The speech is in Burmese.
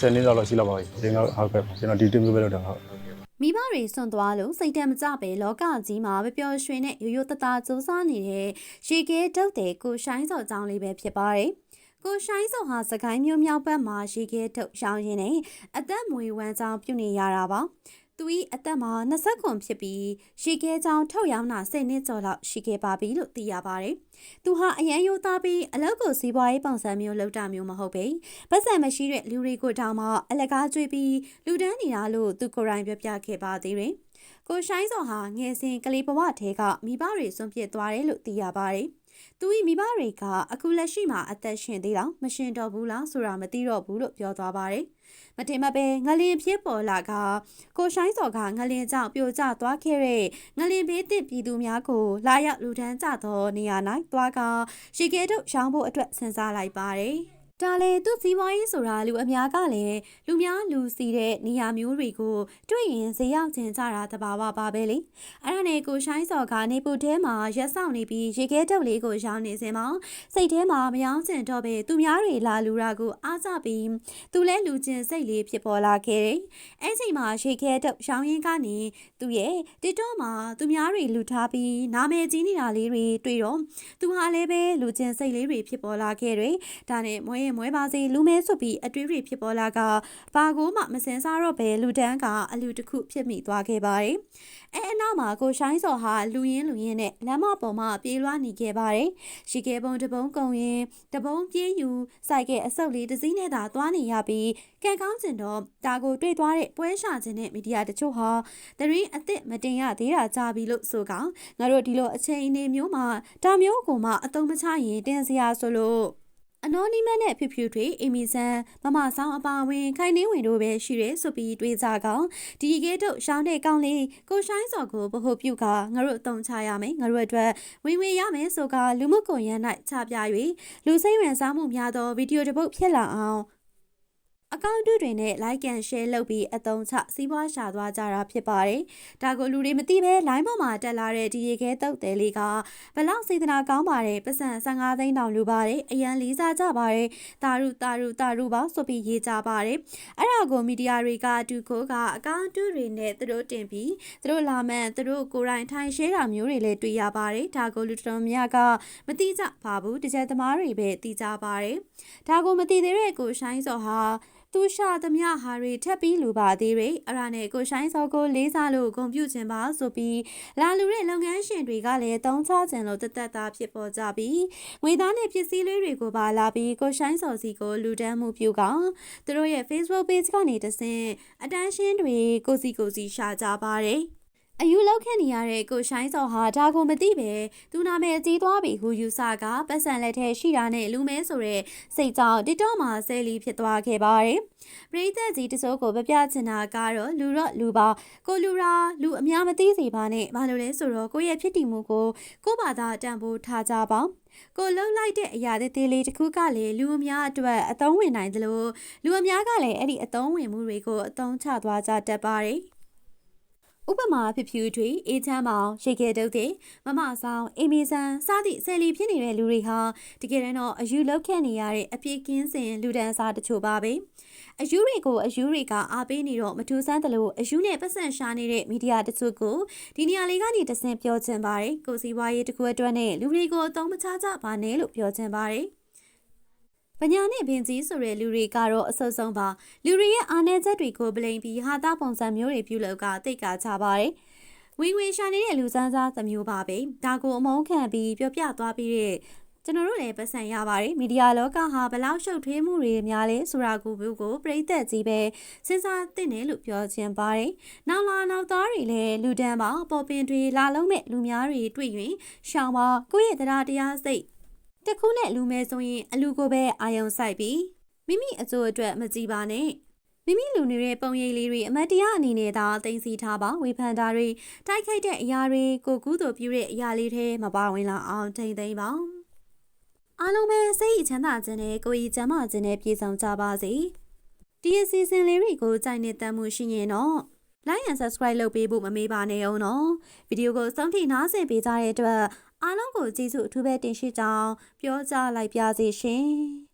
10နှစ်လောက်လောက်ရှိလောက်ပါပြီဒီကဟုတ်ကဲ့ကျွန်တော်ဒီတင်မျိုးပဲလုပ်တာဟုတ်မိဘတွေစွန့်သွားလို့စိတ်တမကြပဲလောကကြီးမှာပျော်ရွှင်တဲ့ရိုးရိုးသားသားစူးစမ်းနေတဲ့ရေခဲတုတ်တဲ့ကိုရှိုင်းစော်ကြောင့်လေးပဲဖြစ်ပါတယ်။ကိုရှိုင်းစော်ဟာစကိုင်းမျိုးမြောက်ဘက်မှာရေခဲတုတ်ရောင်းရင်းနဲ့အသက်မွေဝမ်းကြောင်းပြုနေရတာပါ။ သူ၏အသက်မှာ20ခွန်ဖြစ်ပြီးရေခဲကြောင်းထုတ်ရောင်းတာ10နှစ်ကျော်လောက်ရှိခဲ့ပါပြီလို့သိရပါတယ်။သူဟာအရန်ရိုးသားပြီးအလောက်ကိုစီးပွားရေးပုံစံမျိုးလုပ်တာမျိုးမဟုတ်ပေ။ပတ်စံမရှိတဲ့လူတွေကိုတောင်မှအလကားကျွေးပြီးလူတန်းနေတာလို့သူကိုယ်တိုင်ပြောပြခဲ့ပါသေးတယ်။ကိုရှိုင်းစော်ဟာငယ်စဉ်ကလေးဘဝထဲကမိဘတွေစွန့်ပစ်သွားတယ်လို့သိရပါတယ်။ သူ၏မိဘတွေကအခုလက်ရှိမှာအသက်ရှင်သေးတော့မရှင်တော့ဘူးလားဆိုတာမသိတော့ဘူးလို့ပြောသွားပါတယ်။မတင်မပဲငလင်ဖြစ်ပေါ်လာကကိုရှိုင်းစော်ကငလင်ကြောင့်ပြိုကျသွားခဲ့တဲ့ငလင်ဘေးသစ်ပြည်သူများကိုလာရောက်လူထမ်းကြသောနေရာ၌သွားကရှီကဲတို့ရှောင်းဖို့အတွက်စဉ်းစားလိုက်ပါတယ်။ ဒါလေသူစီးပွားရေးဆိုတာလူအများကလည်းလူများလူစီတဲ့နေရာမျိုးတွေကိုတွေ့ရင်ဈေးရောက်ခြင်းကြတာတဘာဝပါပဲလေအဲ့ဒါနဲ့ကိုရှိုင်းစော်ကနေပူထဲမှာရက်ဆောင်နေပြီးရေခဲတုပ်လေးကိုရောင်းနေစင်မှာစိတ်ထဲမှာမယောင်းကျင်တော့ပဲသူများတွေလာလူတာကိုအားကြပြီးသူလဲလူချင်းစိတ်လေးဖြစ်ပေါ်လာခဲ့တယ်အဲ့ချိန်မှာရေခဲတုပ်ရောင်းရင်းကနေသူရဲ့တစ်တော့မှာသူများတွေလူထားပြီးနာမည်ကြီးနေတာလေးတွေတွေ့တော့သူဟာလည်းပဲလူချင်းစိတ်လေးတွေဖြစ်ပေါ်လာခဲ့တယ်ဒါနဲ့မွေးရင်မွဲပါစေလူမဲဆိုပြီးအတွေးတွေဖြစ်ပေါ်လာကဘာကိုမှမစင်စားတော့ပဲလူတန်းကအလူတစ်ခုဖြစ်မိသွားခဲ့ပါတယ်။အဲအနောက်မှာကိုရှိုင်းစော်ဟာလူရင်းလူရင်းနဲ့လမ်းမပေါ်မှာပြေးလွှားနေခဲ့ပါတယ်။ရှိခဲ့ပုံတပုံကုံရင်တပုံပြေးယူစိုက်ကဲအဆုပ်လေးတစ်စီးနဲ့သာသွားနေရပြီးကဲကောင်းကျင်တော့ဒါကိုတွေ့သွားတဲ့ပွဲရှာခြင်းနဲ့မီဒီယာတချို့ဟာတရင်အစ်စ်မတင်ရသေးတာကြာပြီလို့ဆိုကောင်ငါတို့ဒီလိုအချိန်အနေမျိုးမှာဒါမျိုးကိုမှအတုံးမချရင်တင်စရာဆိုလို့ အနော်နီမတ်နဲ့ဖြူဖြူတွေအီမီဆန်မမဆောင်အပါဝင်ခိုင်နှင်းဝင်တို့ပဲရှိရဲဆိုပြီးတွေးကြကောင်ဒီကဲတို့ရှောင်းတဲ့ကောင်းလေးကိုရှိုင်းစော်ကိုဗဟုပြုကငါတို့အတုံချရမယ်ငါတို့အတွက်ဝင်ဝင်ရမယ်ဆိုကလူမှုကွန်ရက်၌ချပြ၍လူစိတ်ဝင်စားမှုများသောဗီဒီယိုတစ်ပုဒ်ဖြစ်လာအောင် အကောင့်တုတွေနဲ့ like and share လုပ်ပြီးအသုံးချစီးပွားရှာသွားကြတာဖြစ်ပါတယ်။ဒါကိုလူတွေမသိဘဲ line ပေါ်မှာတက်လာတဲ့ဒီရေခဲတုတ်တယ်လေးကဘလောက်စေတနာကောင်းပါတယ်ပတ်စံ15သိန်းတောင်လူပါတယ်အရန်လေးစားကြပါတယ်တာရုတာရုတာရုပါဆိုပြီးရေးကြပါတယ်။အဲ့ဒါကိုမီဒီယာတွေကတူကိုကအကောင့်တုတွေနဲ့သူတို့တင်ပြီးသူတို့လာမှန်သူတို့ကိုယ်တိုင်ထိုင်ရှဲတာမျိုးတွေလည်းတွေ့ရပါတယ်။ဒါကိုလူတော်များကမသိကြပါဘူးတကြက်သမားတွေပဲသိကြပါတယ်။ဒါကိုမသိသေးတဲ့ကိုရှိုင်းစော်ဟာသူရှာသမျှဟာတွေထပ်ပြီးလူပါသေးတယ်အရာနဲ့ကိုရှိုင်းစောကိုလေးစားလို့ဂုံပြုခြင်းပါဆိုပြီးလာလူတဲ့လုပ်ငန်းရှင်တွေကလည်းတုံးချခြင်းလို့တသက်သားဖြစ်ပေါ်ကြပြီးငွေသားနဲ့ပစ္စည်းလေးတွေကိုပါလာပြီးကိုရှိုင်းစောစီကိုလူတန်းမှုပြုကသူတို့ရဲ့ Facebook page ကနေတဆင့်အတန်းရှင်းတွေကိုစီကိုစီရှာကြပါတယ် အယူလောက်ခဲ့နေရတဲ့ကိုရှိုင်းစော်ဟာဒါကိုမသိပဲသူနာမည်ကြီးသွားပြီဟူယူဆကပတ်စံလက်ထဲရှိတာနဲ့လူမဲဆိုတဲ့စိတ်ကြောင့်တစ်တော့မှာဆဲလီဖြစ်သွားခဲ့ပါတယ်။ပရိသတ်ကြီးတစိုးကိုပြပြချင်တာကတော့လူတော့လူပါကိုလူရာလူအများမသိစေပါနဲ့ဘာလို့လဲဆိုတော့ကိုယ့်ရဲ့ဖြစ်တည်မှုကိုကိုယ့်ဘာသာတန်ဖိုးထားကြပါကိုလှုပ်လိုက်တဲ့အရာသေးသေးလေးတစ်ခုကလည်းလူအများအတွက်အသုံးဝင်နိုင်သလိုလူအများကလည်းအဲ့ဒီအသုံးဝင်မှုတွေကိုအသုံးချသွားကြတတ်ပါတယ်။ ဥပမာဖြစ်ဖြူတွေအေးချမ်းမောင်ရေခဲတုတ်တဲ့မမဆောင်အီမီဆန်စသည့်ဆယ်လီဖြစ်နေတဲ့လူတွေဟာတကယ်တော့အယူလောက်ခဲ့နေရတဲ့အပြည့်ကင်းစင်လူဒန်းစားတချို့ပါပဲအယူတွေကိုအယူတွေကအားပေးနေတော့မထူးဆန်းသလိုအယူနဲ့ပတ်စံရှာနေတဲ့မီဒီယာတချို့ကိုဒီနေရာလေးကနေတဆင့်ပြောချင်ပါတယ်ကိုစီဝါရေးတကူအတွက်နဲ့လူတွေကိုအသုံးမချကြပါနဲ့လို့ပြောချင်ပါတယ် ပညာနဲ့ဘင်ကြီးဆိုတဲ့လူတွေကတော့အဆုတ်ဆုံးပါလူတွေရဲ့အားနည်းချက်တွေကိုပလိန်ပြီးဟာတာပုံစံမျိုးတွေပြုလုပ်ကတိတ်ကချပါတယ်ဝင်ဝင်ရှာနေတဲ့လူစမ်းစားသမျိုးပါပဲဒါကိုအမုန်းခံပြီးပြောပြသွားပြီးတဲ့ကျွန်တော်တို့လည်းပတ်စံရပါတယ်မီဒီယာလောကဟာဘလောက်ရှုပ်ထွေးမှုတွေများလဲဆိုတာကိုဘုကိုပြိသက်ကြီးပဲစဉ်းစားသင့်တယ်လို့ပြောချင်ပါတယ်နောက်လာနောက်သားတွေလည်းလူတန်းပါပေါ်ပင်တွေလာလုံးမဲ့လူများတွေတွေ့ရင်ရှောင်းပါကိုယ့်ရဲ့တရားတရားစိတ် တခုနဲ့လူမဲဆိုရင်အလူကိုပဲအာယုံဆိုင်ပြီးမိမိအကျိုးအတွက်မကြည့်ပါနဲ့မိမိလူနေတဲ့ပုံရိပ်လေးတွေအမတ်တရားအနေနဲ့သာတင်စီထားပါဝေဖန်တာတွေတိုက်ခိုက်တဲ့အရာတွေကိုကူးသူပြုတဲ့အရာလေးတွေမပါဝင်လာအောင်ထိမ့်သိမ်းပါအားလုံးပဲစိတ်ချမ်းသာခြင်းနဲ့ကိုယ်ကြီးကျန်းမာခြင်းနဲ့ပြည့်စုံကြပါစေဒီအစီအစဉ်လေးတွေကိုကြိုက်နေတဲ့မှုရှိရင်တော့ like and subscribe လုပ်ပေးဖို့မမေ့ပါနဲ့အောင်နော်ဗီဒီယိုကိုစောင့်ထိနားဆင်ပေးကြတဲ့အတွက် အားလုံးကိုကျေးဇူးအထူးပဲတင်ရှိကြောင်းပြောကြားလိုက်ပါစေရှင်